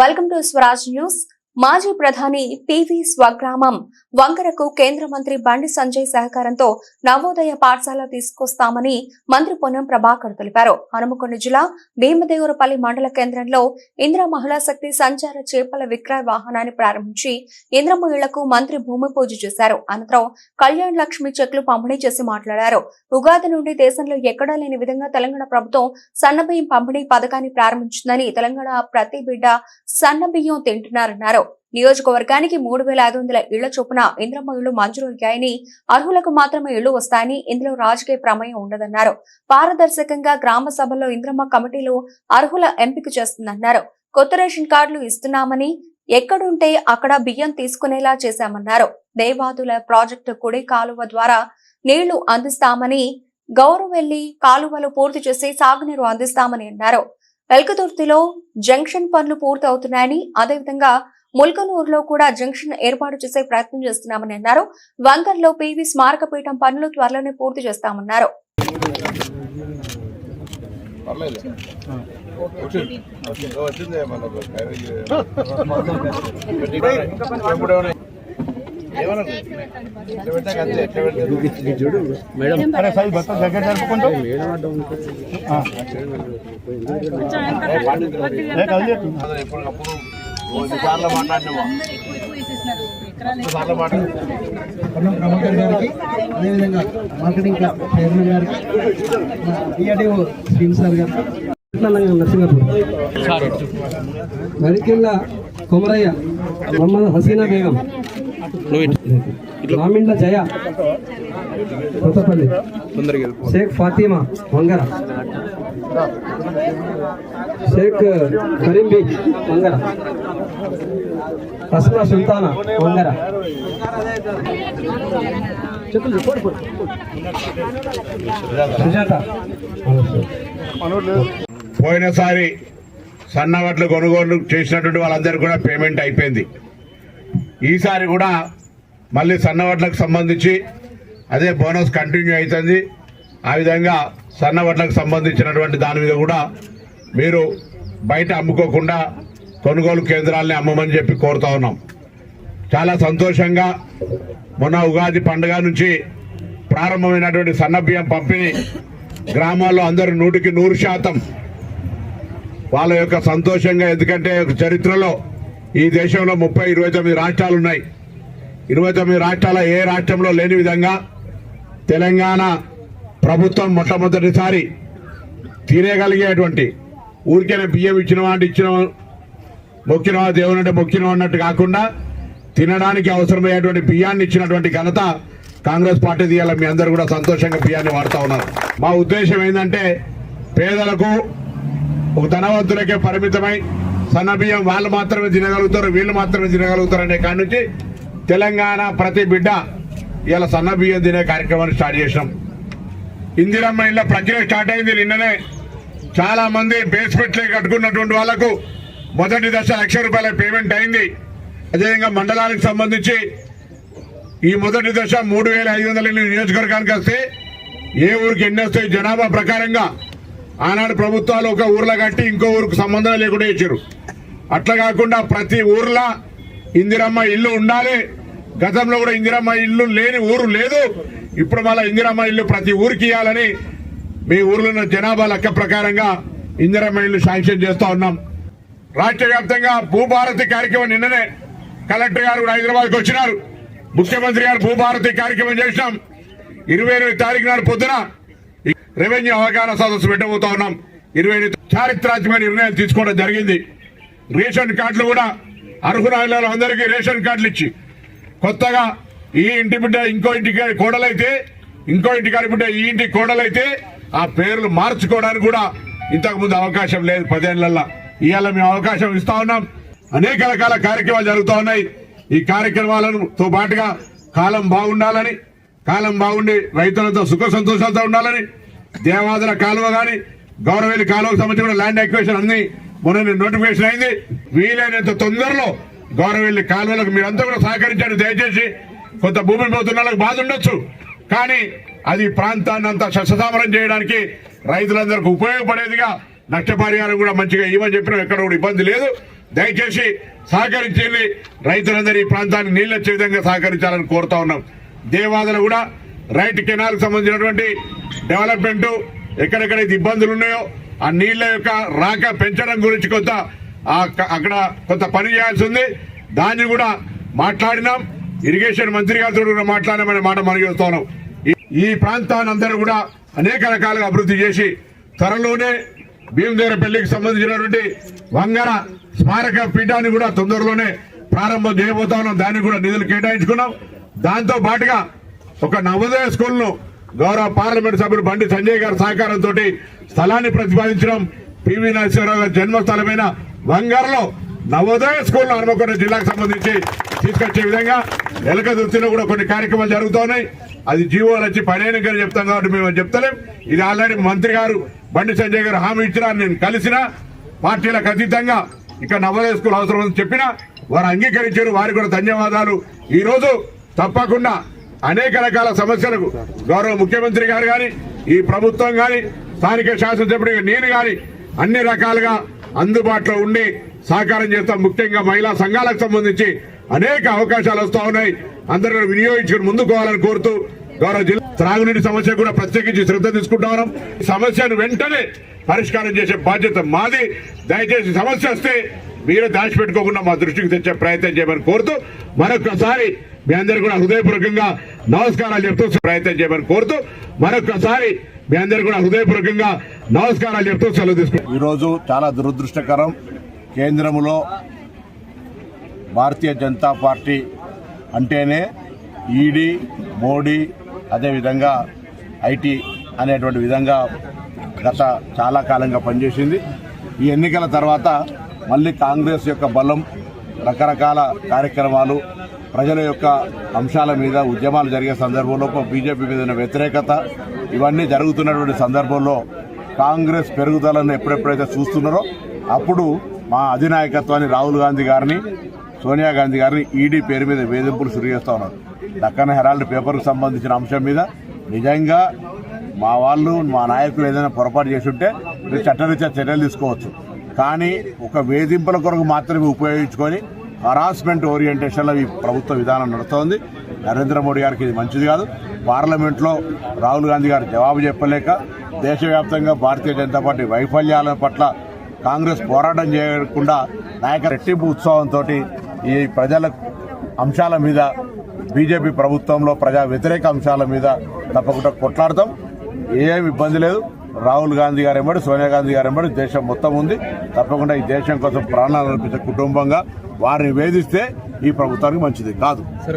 Welcome to Swaraj news. మాజీ ప్రధాని PV స్వగ్రామం వంకరకు కేంద్ర మంత్రి బండి సంజయ్ సహకారంతో నవోదయ పాఠశాల తీసుకొస్తామని మంత్రి పొన్నం ప్రభాకర్ తెలిపారు. హనుమకొండ జిల్లా భీమదేవరపల్లి మండల కేంద్రంలో ఇంద్ర మహిళా శక్తి సంచార చేపల విక్రయ వాహనాన్ని ప్రారంభించి ఇంద్రమ్మ ఇళ్ళకు మంత్రి భూమి పూజ చేశారు. అనంతరం కళ్యాణ్ లక్ష్మి చెక్లు పంపిణీ చేసి మాట్లాడారు. ఉగాది నుండి దేశంలో ఎక్కడా లేని విధంగా తెలంగాణ ప్రభుత్వం సన్నబియ్యం పంపిణీ పథకాన్ని ప్రారంభించిందని తెలంగాణ ప్రతి బిడ్డ సన్నబియ్యం తింటున్నారన్నారు. నియోజకవర్గానికి మూడు వేల ఐదు వందల ఇళ్ళ చొప్పున ఇంద్రమ్మ ఇళ్ళు మంజూరయ్యాయని అర్హులకు మాత్రమే ఇళ్ళు వస్తాయని ఇందులో రాజకీయ ప్రమేయం ఉండదన్నారు. పారదర్శకంగా గ్రామ సభల్లో ఇంద్రమ్మ కమిటీలు అర్హుల ఎంపిక చేస్తుందన్నారు. కొత్త రేషన్ కార్డులు ఇస్తున్నామని ఎక్కడుంటే అక్కడ బియ్యం తీసుకునేలా చేశామన్నారు. దేవాదుల ప్రాజెక్టు కుడి కాలువ ద్వారా నీళ్ళు అందిస్తామని గౌరవెల్లి కాలువలు పూర్తి చేసి సాగునీరు అందిస్తామని అన్నారు. వెల్కతుర్తిలో జంక్షన్ పనులు పూర్తి అవుతున్నాయని అదేవిధంగా ముల్కనూరులో కూడా జంక్షన్ ఏర్పాటు చేసే ప్రయత్నం చేస్తున్నామని అన్నారు. వంగర్లో పివి స్మారక పీఠం పనులు త్వరలోనే పూర్తి చేస్తామన్నారు. మేడం అరే జరుపుకుంటూ ప్రభాకర్ గారికి అదేవిధంగా మార్కెటింగ్ చైర్మన్ గారికి డిఆర్డిఓ శ్రీన్ సార్ గారికి నరసింగపూర్ వరికిళ్ళ కొమరయ్య మొహమ్మద్ హసీనా బేగం. రామిండ్ల జయ. కొత్తపల్లి. షేక్ ఫాతిమా వంగర. షేక్ కరీం బీచ్ వంగర. అస్మా సుల్తానా వంగర. సుజాత. పోయినసారి సన్నవడ్లు కొనుగోలు చేసినటువంటి వాళ్ళందరికీ కూడా పేమెంట్ అయిపోయింది. ఈసారి కూడా మళ్ళీ సన్నవడ్లకు సంబంధించి అదే బోనస్ కంటిన్యూ అవుతుంది. ఆ విధంగా సన్నవడ్లకు సంబంధించినటువంటి దాని మీద కూడా మీరు బయట అమ్ముకోకుండా కొనుగోలు కేంద్రాలని అమ్మమని చెప్పి కోరుతా ఉన్నాం. చాలా సంతోషంగా మొన్న ఉగాది పండుగ నుంచి ప్రారంభమైనటువంటి సన్నబియ్యం పంపిణీ గ్రామాల్లో అందరూ నూటికి నూరు శాతం వాళ్ళ యొక్క సంతోషంగా ఎందుకంటే ఒక చరిత్రలో ఈ దేశంలో ముప్పై ఇరవై తొమ్మిది రాష్ట్రాలు ఉన్నాయి. ఇరవై తొమ్మిది రాష్ట్రాల ఏ రాష్ట్రంలో లేని విధంగా తెలంగాణ ప్రభుత్వం మొట్టమొదటిసారి తినేగలిగేటువంటి ఊరికైనా బియ్యం ఇచ్చిన వాటి ఇచ్చిన మొక్కిన దేవుని అంటే మొక్కిన అన్నట్టు కాకుండా తినడానికి అవసరమయ్యేటువంటి బియ్యాన్ని ఇచ్చినటువంటి ఘనత కాంగ్రెస్ పార్టీ తీయాలి. మీ అందరూ కూడా సంతోషంగా బియ్యాన్ని వాడుతూ ఉన్నారు. మా ఉద్దేశం ఏంటంటే పేదలకు ఒక ధనవంతులకే పరిమితమై సన్న బియ్యం వాళ్ళు మాత్రమే తినగలుగుతారు వీళ్ళు మాత్రమే తినగలుగుతారు అనే కాడి నుంచి తెలంగాణ ప్రతి బిడ్డ ఇలా సన్న బియ్యం తినే కార్యక్రమాన్ని స్టార్ట్ చేసినాం. ఇందిరమ్మ ఇళ్ళ ప్రక్రియ స్టార్ట్ అయింది నిన్ననే. చాలా మంది బేస్మెంట్లే కట్టుకున్నటువంటి వాళ్ళకు మొదటి దశ లక్ష రూపాయల పేమెంట్ అయింది. అదేవిధంగా మండలానికి సంబంధించి ఈ మొదటి దశ మూడు వేల ఐదు వందల ఇల్లు నియోజకవర్గానికి వస్తే ఏ ఊరికి ఎన్ని వస్తాయి జనాభా ప్రకారంగా ఆనాడు ప్రభుత్వాలు ఒక ఊర్లో కట్టి ఇంకో ఊరికి సంబంధం లేకుండా ఇచ్చారు. అట్లా కాకుండా ప్రతి ఊర్లో ఇందిరమ్మ ఇల్లు ఉండాలి. గతంలో కూడా ఇందిరమ్మ ఇల్లు లేని ఊరు లేదు. ఇప్పుడు మళ్ళీ ఇందిరమ్మ ఇల్లు ప్రతి ఊరికి ఇవ్వాలని మీ ఊర్లో ఉన్న జనాభా లెక్క ప్రకారంగా ఇందిరమ్మ ఇల్లు శాంక్షన్ చేస్తా ఉన్నాం. రాష్ట్ర వ్యాప్తంగా భూభారతి కార్యక్రమం నిన్ననే కలెక్టర్ గారు కూడా హైదరాబాద్కి వచ్చినారు. ముఖ్యమంత్రి గారు భూభారతి కార్యక్రమం చేసినాం. ఇరవై ఎనిమిది తారీఖు నాడు పొద్దున రెవెన్యూ అవగాహన సదస్సు పెట్టబోతా ఉన్నాం. ఇరవై ఎనిమిది చారిత్రాత్మక నిర్ణయం తీసుకోవడం జరిగింది. రేషన్ కార్డులు కూడా అర్హురాలు అందరికీ రేషన్ కార్డులు ఇచ్చి కొత్తగా ఈ ఇంటి బిడ్డ ఇంకో ఇంటికి కోడలైతే ఇంకో ఇంటికాడి బిడ్డ ఈ ఇంటి కోడలైతే ఆ పేర్లు మార్చుకోవడానికి కూడా ఇంతకుముందు అవకాశం లేదు పదేళ్ళలో ఇవాళ మేము అవకాశం ఇస్తా ఉన్నాం. అనేక రకాల కార్యక్రమాలు జరుగుతూ ఉన్నాయి. ఈ కార్యక్రమాలతో పాటుగా కాలం బాగుండాలని కాలం బాగుండి రైతులతో సుఖ సంతోషాలతో ఉండాలని దేవాదుల కాలువ గాని గౌరవేలి కాలువకు సంబంధించి కూడా ల్యాండ్ ఎక్వేషన్ అన్ని మొన్న నోటిఫికేషన్ అయింది. వీలైనంత తొందరలో గౌరవెల్లి కాలువలకు మీరంతా కూడా సహకరించారు దయచేసి కొంత భూమి పోతున్న బాధ ఉండొచ్చు. కానీ అది ప్రాంతాన్ని అంతా సస్యసామరం చేయడానికి రైతులందరికీ ఉపయోగపడేదిగా నష్టపరిహారం కూడా మంచిగా ఇవ్వని చెప్పిన ఎక్కడ కూడా ఇబ్బంది లేదు. దయచేసి సహకరించండి. రైతులందరూ ఈ ప్రాంతానికి నీళ్ళొచ్చే విధంగా సహకరించాలని కోరుతా ఉన్నాం. దేవాదలు కూడా రైట్ కెనాల్ సంబంధించినటువంటి డెవలప్మెంట్ ఎక్కడెక్కడైతే ఇబ్బందులు ఉన్నాయో ఆ నీళ్ళ యొక్క రాక పెంచడం గురించి కొంత అక్కడ కొంత పని చేయాల్సి ఉంది. దాన్ని కూడా మాట్లాడినాం. ఇరిగేషన్ మంత్రి గారితో కూడా మాట్లాడమనే మాట మనం చూస్తున్నాం. ఈ- ప్రాంతాన్ని అందరూ కూడా అనేక రకాలుగా అభివృద్ధి చేసి త్వరలోనే భీమదేవర పెళ్ళికి సంబంధించినటువంటి వంగర స్మారక పీఠాన్ని కూడా తొందరలోనే ప్రారంభం చేయబోతా ఉన్నాం. దానికి కూడా నిధులు కేటాయించుకున్నాం. దాంతో పాటుగా ఒక నవోదయ స్కూల్ను గౌరవ పార్లమెంట్ సభ్యులు బండి సంజయ్ గారి సహకారంతో స్థలాన్ని ప్రతిపాదించడం పివి నరసింహరావు గారి జన్మస్థలమైన వంగరలో నవోదయ స్కూల్ హనుమకొండ జిల్లాకు సంబంధించి తీసుకొచ్చే విధంగా ఎలక దృష్టిలో కూడా కొన్ని కార్యక్రమాలు జరుగుతున్నాయి. అది జీవోలు వచ్చి పనేనకని చెప్తాం కాబట్టి మేము చెప్తలేం. ఇది ఆల్రెడీ మంత్రి గారు బండి సంజయ్ గారు హామీ ఇచ్చినా నేను కలిసిన పార్టీలకు అతీతంగా ఇక్కడ నవోదయ స్కూల్ అవసరం అని చెప్పినా వారు అంగీకరించారు. వారికి కూడా ధన్యవాదాలు. ఈరోజు తప్పకుండా అనేక రకాల సమస్యలకు గౌరవ ముఖ్యమంత్రి గారు కానీ ఈ ప్రభుత్వం కానీ స్థానిక శాసనసభ్యుడిగా నేను కానీ అన్ని రకాలుగా అందుబాటులో ఉండి సహకారం చేస్తాం ముఖ్యంగా మహిళా సంఘాలకు సంబంధించి అనేక అవకాశాలు వస్తా ఉన్నాయి. అందరూ వినియోగించుకుని ముందుకు పోవాలని కోరుతూ గౌరవ జిల్లా త్రాగునీటి సమస్య కూడా ప్రత్యేకించి శ్రద్ధ తీసుకుంటా ఉన్నాం. ఈ సమస్యను వెంటనే పరిష్కారం చేసే బాధ్యత మాది. దయచేసి సమస్య వస్తే మీరు దాచిపెట్టుకోకుండా మా దృష్టికి తెచ్చే ప్రయత్నం చేయమని కోరుతూ మరొకసారి మీ అందరు కూడా హృదయపూర్వకంగా నమస్కారాలు చెప్తూ ప్రయత్నం చేయమని కోరుతూ మరొకసారి మీ అందరు కూడా హృదయపూర్వకంగా నమస్కారాలు చెప్తూ సెలవు తీసుకుంటాం ఈరోజు చాలా దురదృష్టకరం. కేంద్రంలో భారతీయ జనతా పార్టీ అంటేనే ఈడీ మోడీ అదేవిధంగా ఐటీ అనేటువంటి విధంగా గత చాలా కాలంగా పనిచేసింది. ఈ ఎన్నికల తర్వాత మళ్ళీ కాంగ్రెస్ యొక్క బలం రకరకాల కార్యక్రమాలు ప్రజల యొక్క అంశాల మీద ఉద్యమాలు జరిగే సందర్భంలో బీజేపీ మీద ఉన్న వ్యతిరేకత ఇవన్నీ జరుగుతున్నటువంటి సందర్భంలో కాంగ్రెస్ పెరుగుదలను ఎప్పుడెప్పుడైతే చూస్తున్నారో అప్పుడు మా అధినాయకత్వాన్ని రాహుల్ గాంధీ గారిని సోనియా గాంధీ గారిని ఈడీ పేరు మీద వేధింపులు సురు చేస్తా ఉన్నారు. దక్కన హెరాల్డ్ పేపర్కు సంబంధించిన అంశం మీద నిజంగా మా వాళ్ళు మా నాయకులు ఏదైనా పొరపాటు చేసి ఉంటే మీరు చట్టరీత్యా చర్యలు తీసుకోవచ్చు. కానీ ఒక వేధింపుల కొరకు మాత్రమే ఉపయోగించుకొని హరాస్మెంట్ ఓరియంటేషన్లో ఈ ప్రభుత్వ విధానం నడుస్తోంది. నరేంద్ర మోడీ గారికి ఇది మంచిది కాదు. పార్లమెంట్లో రాహుల్ గాంధీ గారు జవాబు చెప్పలేక దేశవ్యాప్తంగా భారతీయ జనతా పార్టీ వైఫల్యాల పట్ల కాంగ్రెస్ పోరాటం చేయకుండా నాయక రెట్టింపు ఉత్సవంతో ఈ ప్రజల అంశాల మీద బీజేపీ ప్రభుత్వంలో ప్రజా వ్యతిరేక అంశాల మీద తప్పకుండా కొట్లాడతాం. ఏం ఇబ్బంది లేదు. రాహుల్ గాంధీ గారు ఎంబడి సోనియా గాంధీ గారు ఎంబడి దేశం మొత్తం ఉంది. తప్పకుండా ఈ దేశం కోసం ప్రాణాలు అర్పించే కుటుంబంగా వారిని వేధిస్తే ఈ ప్రభుత్వానికి మంచిది. కాదు.